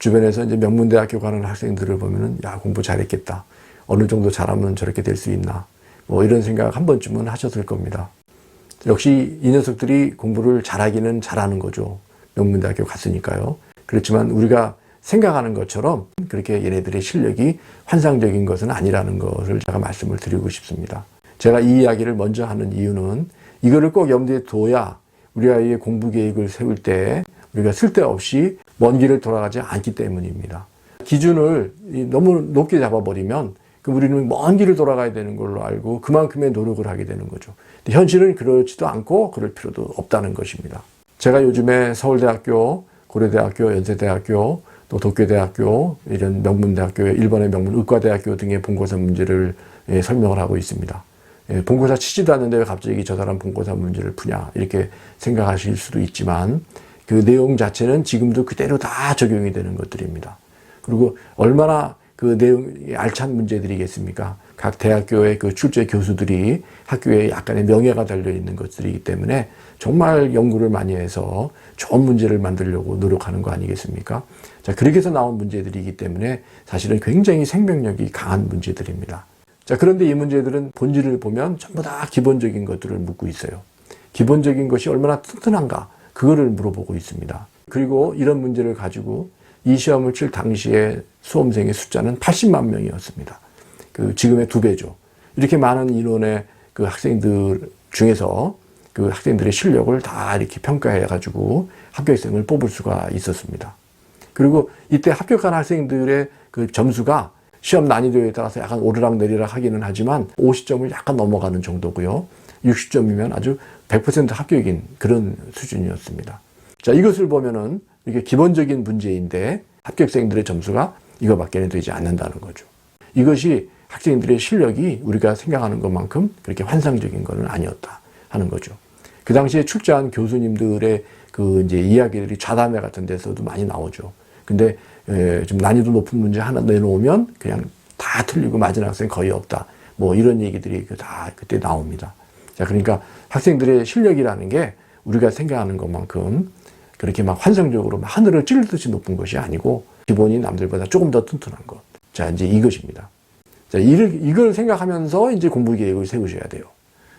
주변에서 이제 명문대학교 가는 학생들을 보면은 야 공부 잘했겠다. 어느 정도 잘하면 저렇게 될 수 있나. 뭐 이런 생각 한 번쯤은 하셨을 겁니다. 역시 이 녀석들이 공부를 잘하기는 잘하는 거죠. 명문대학교 갔으니까요. 그렇지만 우리가 생각하는 것처럼 그렇게 얘네들의 실력이 환상적인 것은 아니라는 것을 제가 말씀을 드리고 싶습니다. 제가 이 이야기를 먼저 하는 이유는 이거를 꼭 염두에 둬야 우리 아이의 공부 계획을 세울 때 우리가 쓸데없이 먼 길을 돌아가지 않기 때문입니다. 기준을 너무 높게 잡아버리면 그럼 우리는 먼 길을 돌아가야 되는 걸로 알고 그만큼의 노력을 하게 되는 거죠. 현실은 그렇지도 않고 그럴 필요도 없다는 것입니다. 제가 요즘에 서울대학교, 고려대학교, 연세대학교, 또 도쿄대학교, 이런 명문대학교, 일본의 명문 의과대학교 등의 본고사 문제를 예, 설명을 하고 있습니다. 예, 본고사 치지도 않는데 왜 갑자기 저 사람 본고사 문제를 푸냐 이렇게 생각하실 수도 있지만 그 내용 자체는 지금도 그대로 다 적용이 되는 것들입니다. 그리고 얼마나 그 내용이 알찬 문제들이겠습니까? 각 대학교의 그 출제 교수들이 학교에 약간의 명예가 달려 있는 것들이기 때문에 정말 연구를 많이 해서 좋은 문제를 만들려고 노력하는 거 아니겠습니까? 자, 그렇게 해서 나온 문제들이기 때문에 사실은 굉장히 생명력이 강한 문제들입니다. 자, 그런데 이 문제들은 본질을 보면 전부 다 기본적인 것들을 묻고 있어요. 기본적인 것이 얼마나 튼튼한가, 그거를 물어보고 있습니다. 그리고 이런 문제를 가지고 이 시험을 칠 당시에 수험생의 숫자는 80만 명이었습니다. 그 지금의 두 배죠. 이렇게 많은 인원의 그 학생들 중에서 그 학생들의 실력을 다 이렇게 평가해 가지고 합격생을 뽑을 수가 있었습니다. 그리고 이때 합격한 학생들의 그 점수가 시험 난이도에 따라서 약간 오르락 내리락 하기는 하지만 50점을 약간 넘어가는 정도고요. 60점이면 아주 100% 합격인 그런 수준이었습니다. 자, 이것을 보면은 이게 기본적인 문제인데 합격생들의 점수가 이거밖에는 되지 않는다는 거죠. 이것이 학생들의 실력이 우리가 생각하는 것만큼 그렇게 환상적인 것은 아니었다 하는 거죠. 그 당시에 출제한 교수님들의 그 이제 이야기들이 좌담회 같은 데서도 많이 나오죠. 근데 에, 좀 난이도 높은 문제 하나 내놓으면 그냥 다 틀리고 맞은 학생 거의 없다. 뭐 이런 얘기들이 그다 그때 나옵니다. 자, 그러니까 학생들의 실력이라는 게 우리가 생각하는 것만큼 그렇게 막 환상적으로 막 하늘을 찌르듯이 높은 것이 아니고 기본이 남들보다 조금 더 튼튼한 것. 자, 이제 이것입니다. 자, 이를, 이걸 생각하면서 이제 공부 계획을 세우셔야 돼요.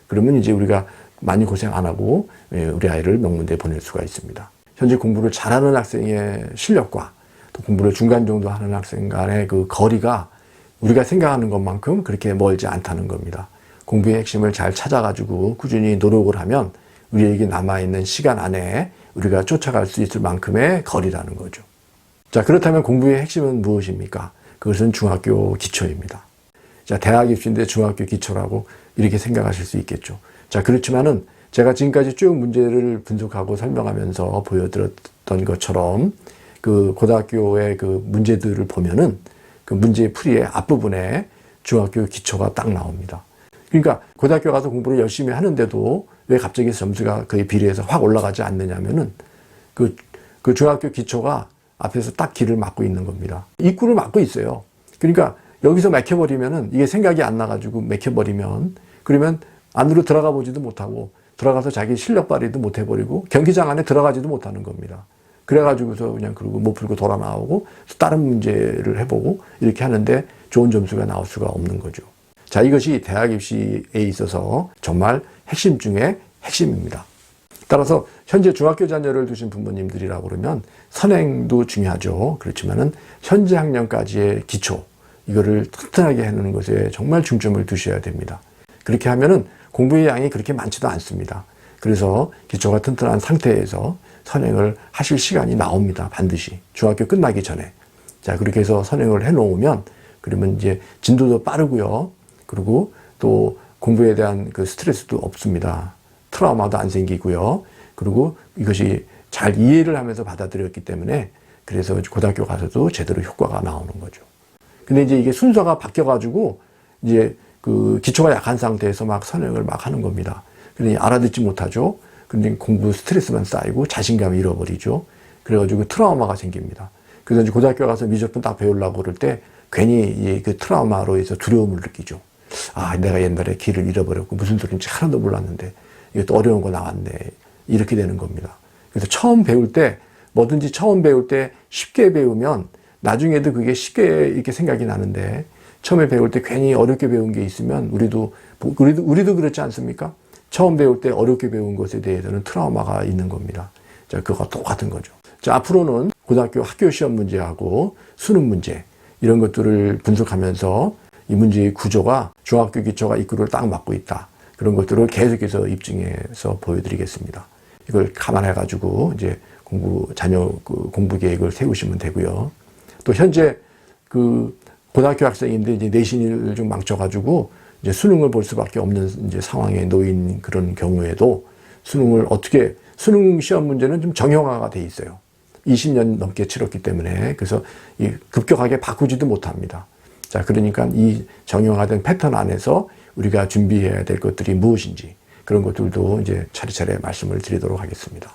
그러면 이제 우리가 많이 고생 안 하고 예, 우리 아이를 명문대에 보낼 수가 있습니다. 현재 공부를 잘하는 학생의 실력과 또 공부를 중간 정도 하는 학생 간의 그 거리가 우리가 생각하는 것만큼 그렇게 멀지 않다는 겁니다. 공부의 핵심을 잘 찾아가지고 꾸준히 노력을 하면 우리에게 남아있는 시간 안에 우리가 쫓아갈 수 있을 만큼의 거리라는 거죠. 자, 그렇다면 공부의 핵심은 무엇입니까? 그것은 중학교 기초입니다. 자, 대학 입시인데 중학교 기초라고 이렇게 생각하실 수 있겠죠. 자, 그렇지만은 제가 지금까지 쭉 문제를 분석하고 설명하면서 보여드렸던 것처럼 그 고등학교의 그 문제들을 보면은 그 문제의 풀이의 앞부분에 중학교 기초가 딱 나옵니다. 그러니까 고등학교 가서 공부를 열심히 하는데도 왜 갑자기 점수가 그에 비례해서 확 올라가지 않느냐면은 그, 그 중학교 기초가 앞에서 딱 길을 막고 있는 겁니다. 입구를 막고 있어요. 그러니까 여기서 막혀버리면은 이게 생각이 안 나가지고 막혀버리면 그러면 안으로 들어가 보지도 못하고 들어가서 자기 실력 발휘도 못 해버리고 경기장 안에 들어가지도 못하는 겁니다. 그래가지고서 그냥 그러고 못 풀고 돌아 나오고 다른 문제를 해보고 이렇게 하는데 좋은 점수가 나올 수가 없는 거죠. 자, 이것이 대학 입시에 있어서 정말 핵심 중에 핵심입니다. 따라서 현재 중학교 자녀를 두신 부모님들이라고 그러면 선행도 중요하죠. 그렇지만은 현재 학년까지의 기초, 이거를 튼튼하게 해놓는 것에 정말 중점을 두셔야 됩니다. 그렇게 하면은 공부의 양이 그렇게 많지도 않습니다. 그래서 기초가 튼튼한 상태에서 선행을 하실 시간이 나옵니다. 반드시. 중학교 끝나기 전에. 자, 그렇게 해서 선행을 해 놓으면 그러면 이제 진도도 빠르고요. 그리고 또 공부에 대한 그 스트레스도 없습니다. 트라우마도 안 생기고요. 그리고 이것이 잘 이해를 하면서 받아들였기 때문에 그래서 고등학교 가서도 제대로 효과가 나오는 거죠. 근데 이제 이게 순서가 바뀌어가지고 이제 그 기초가 약한 상태에서 막 선행을 막 하는 겁니다. 근데 알아듣지 못하죠. 근데 공부 스트레스만 쌓이고 자신감을 잃어버리죠. 그래가지고 트라우마가 생깁니다. 그래서 이제 고등학교 가서 미적분 딱 배우려고 그럴 때 괜히 그 트라우마로 해서 두려움을 느끼죠. 아, 내가 옛날에 길을 잃어버렸고 무슨 소리인지 하나도 몰랐는데 이것도 어려운 거 나왔네. 이렇게 되는 겁니다. 그래서 처음 배울 때 뭐든지 처음 배울 때 쉽게 배우면 나중에도 그게 쉽게 이렇게 생각이 나는데 처음에 배울 때 괜히 어렵게 배운 게 있으면 우리도 우리도 우리도 그렇지 않습니까? 처음 배울 때 어렵게 배운 것에 대해서는 트라우마가 있는 겁니다. 자, 그거 똑같은 거죠. 자, 앞으로는 고등학교 학교 시험 문제하고 수능 문제 이런 것들을 분석하면서 이 문제의 구조가 중학교 기초가 입구를 딱 막고 있다. 그런 것들을 계속해서 입증해서 보여드리겠습니다. 이걸 감안해 가지고 이제 공부 자녀 그 공부 계획을 세우시면 되고요. 또 현재 그 고등학교 학생인데 이제 내신을 좀 망쳐가지고 이제 수능을 볼 수밖에 없는 이제 상황에 놓인 그런 경우에도 수능을 어떻게 수능 시험 문제는 좀 정형화가 돼 있어요. 20년 넘게 치렀기 때문에 그래서 이 급격하게 바꾸지도 못합니다. 자, 그러니까 이 정형화된 패턴 안에서 우리가 준비해야 될 것들이 무엇인지 그런 것들도 이제 차례차례 말씀을 드리도록 하겠습니다.